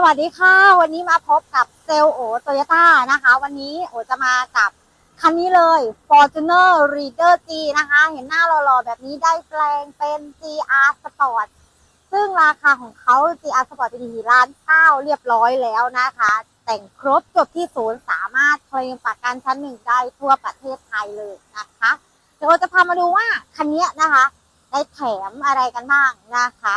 สวัสดีค่ะ วันนี้มาพบกับเซลลโอโตโยต้านะคะ วันนี้โอจะมากับคันนี้เลย Fortuner Reader G นะคะ เห็นหน้าหล่อๆแบบนี้ได้แปลงเป็น GR Sport ซึ่งราคาของเขา GR Sport จะอยู่ร้านข้าเรียบร้อยแล้วนะคะ แต่งครบจบที่ศูนย์สามารถเคลมประกันชั้นหนึ่งได้ทั่วประเทศไทยเลยนะคะ เดี๋ยวโอจะพามาดูว่าคันนี้นะคะ ได้แถมอะไรกันบ้างนะคะ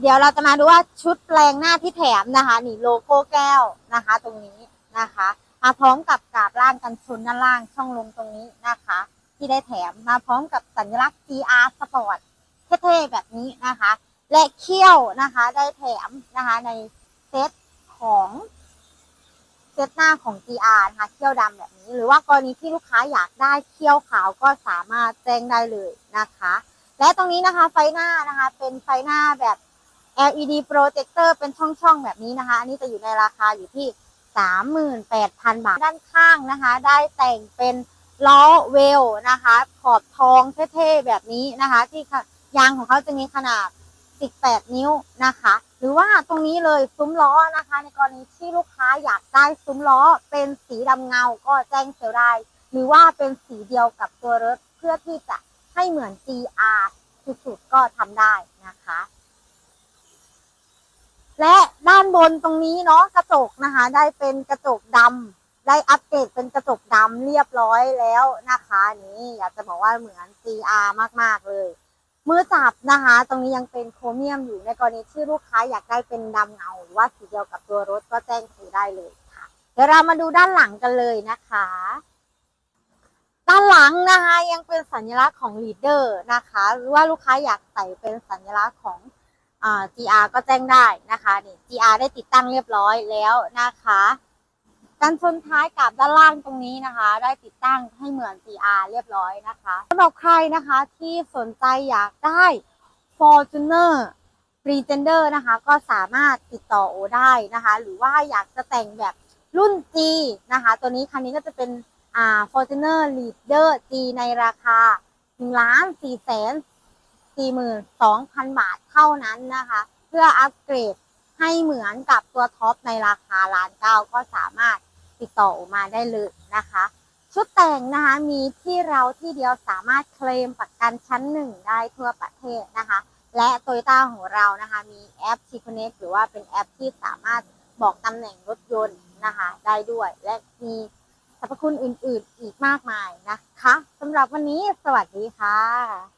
เดี๋ยวเราจะมาดูว่าชุดแปลงหน้าที่แถมนะคะนี่โลโก้แก้วนะคะ ตรงนี้นะคะมาพร้อมกับกาบล่างกันชนด้านล่างช่องลมตรงนี้นะคะ ที่ได้แถมมาพร้อมกับสัญลักษณ์ GR Sport เท่ๆแบบนี้นะคะ และเขี้ยวนะคะได้แถมนะคะในเซตของเซตหน้าของ GR นะคะเขี้ยวดำแบบนี้ หรือว่ากรณีที่ลูกค้าอยากได้เขี้ยวขาวก็สามารถแจ้งได้เลยนะคะ และตรงนี้นะคะไฟหน้านะคะ เป็นไฟหน้าแบบ LED projector เป็นช่องๆแบบนี้นะคะ อันนี้จะอยู่ในราคาอยู่ที่ 38,000 บาท ด้านข้างนะคะ ได้แต่งเป็นล้อเวลนะคะ ขอบทองเท่ๆแบบนี้นะคะ ที่ยางของเขาจะมีขนาด 18 นิ้วนะคะ หรือว่าตรงนี้เลยซุ้มล้อนะคะ ในกรณีที่ลูกค้าอยากได้ซุ้มล้อเป็นสีดำเงาก็แจ้งเซลลได้หรือว่าเป็นสีเดียวกับตัวรถเพื่อที่จะให้เหมือน GR สุดๆก็ทำได้นะคะ และด้านบนตรงนี้เนาะกระจกนะคะ ได้เป็นกระจกดำได้อัปเกรดเป็นกระจกดำเรียบร้อยแล้วนะคะนี่อยากจะบอกว่าเหมือน CR มากๆเลยมือจับนะคะ ตรงนี้ยังเป็นโครเมียมอยู่ในกรณีที่ลูกค้าอยากได้เป็นดำเงาหรือว่าสีเดียวกับตัวรถก็แจ้งซื้อได้เลยค่ะ เดี๋ยวเรามาดูด้านหลังกันเลยนะคะ ด้านหลังนะคะยังเป็นสัญลักษณ์ของ leader นะคะ หรือว่าลูกค้าอยากใส่เป็นสัญลักษณ์ของ GR ก็แจ้งได้นะคะนี่ GR ได้ติดตั้งเรียบร้อยแล้วนะคะการชนท้ายกับด้านล่างตรงนี้นะคะ ได้ติดตั้งให้เหมือน GR เรียบร้อยนะคะสำหรับใครนะคะที่สนใจอยากได้ Fortuner Pretender นะคะก็สามารถติดต่อโอได้นะคะ หรือว่าอยากจะแต่งแบบรุ่น G นะคะ ตัวนี้คันนี้ก็จะเป็นอ่า Fortuner Leader G ในราคา1ล้าน4แสน 42,000 บาทเท่านั้นนะคะ เพื่ออัปเกรดให้เหมือนกับตัวท็อปในราคาล้านเก้าก็สามารถติดต่อมาได้เลยนะคะ ชุดแต่งนะคะมีที่เราที่เดียวสามารถเคลมประกันชั้นหนึ่งได้ทั่วประเทศนะคะ และโตโยต้าของเรานะคะมีแอป t c o n n e c t หรือว่าเป็นแอปที่สามารถบอกตำแหน่งรถยนต์นะคะได้ด้วย และมีสรรพคุณอื่นๆอีกมากมายนะคะสำหรับวันนี้สวัสดีค่ะ